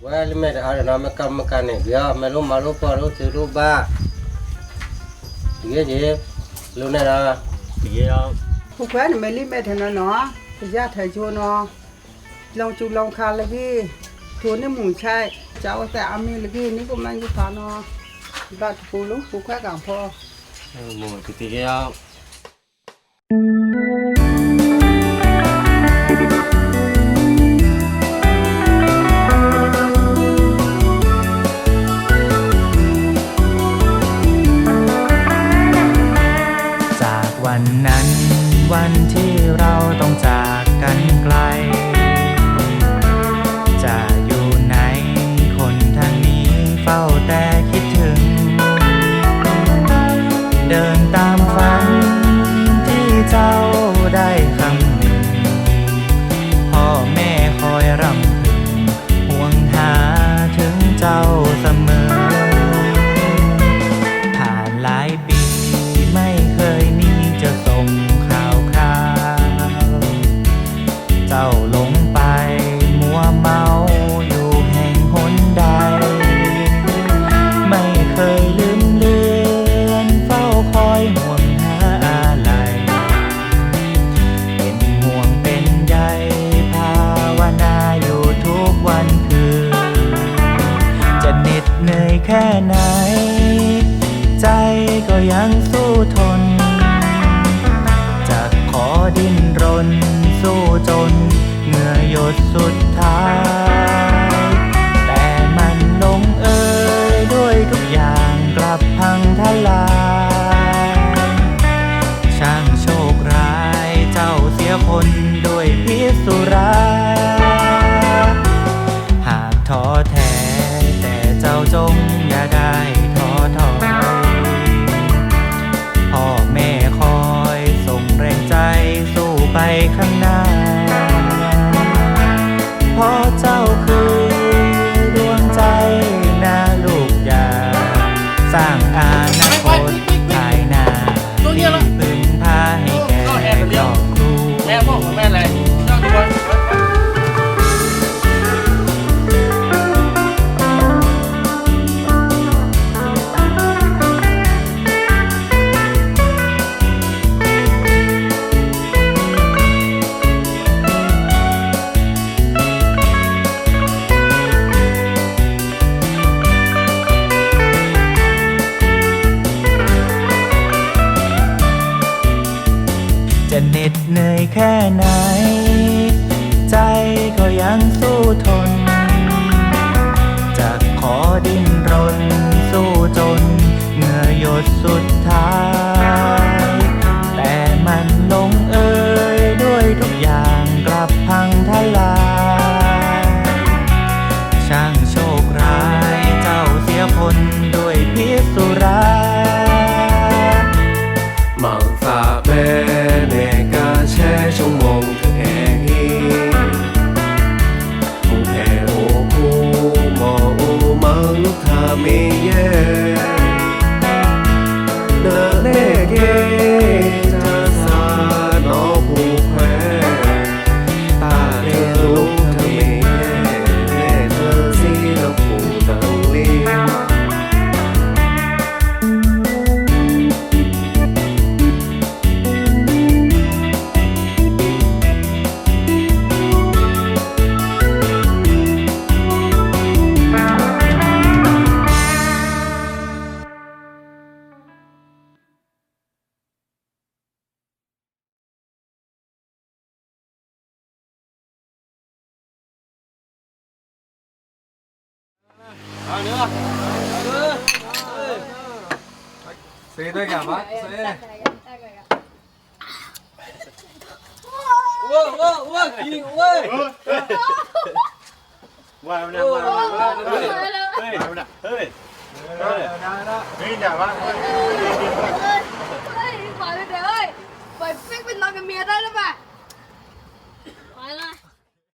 Well, मैं अरे ना मैं कम करने गया मैं लो मारो पारो तेरो बा ये ये लो ने रा ये आ खुकवा ने मेली मैं थना ना जा थे जो ना long chu long kha le gi chu ne mu chai cháu ta ami le gi ni ko man ju pha no ba chu lu khu kha ga pho mu ti ti ya วันที่เราต้องจากกันไกล จะอยู่ไหนคนทางนี้เฝ้าแต่คิดถึง เดินตามฝันที่เจ้าได้คำหนึ่ง พ่อแม่คอยรำพึงห่วงหาถึงเจ้าเสมอ จ้าหลงไปมัวเมาอยู่แห่งหนใด ไม่เคยลืมเลือนเฝ้าคอยห่วงหาอะไรเป็นห่วงเป็นใยภาวนาอยู่ทุกวันคืน จะเหน็ดเหนื่อยแค่ไหน ใจก็ยังสู้ทน จะขอดิ้นรน ดสุดท้าย แต่มันลงเอยด้วยทุกอย่างกลับพังทลาย ช่างโชคร้ายเจ้าเสียคนด ทาย แต่มันลงเอยด้วยทุกอย่างกลับพังทลายช่างโชคร้ายเจ้าเสียคลด้วยพิษสุรามังสาเปเนกาแช่ชงมงถึงแห่งฮีผู้ห่โอคูมออูงทามีเย่ 내게 เอาเนื้อเออ Xe đây cả bác, xe. เว้ยเว้ยเว้ยกินเว้ยว่ามันนะว่ามันนะเฮ้ยเฮ้ยมันน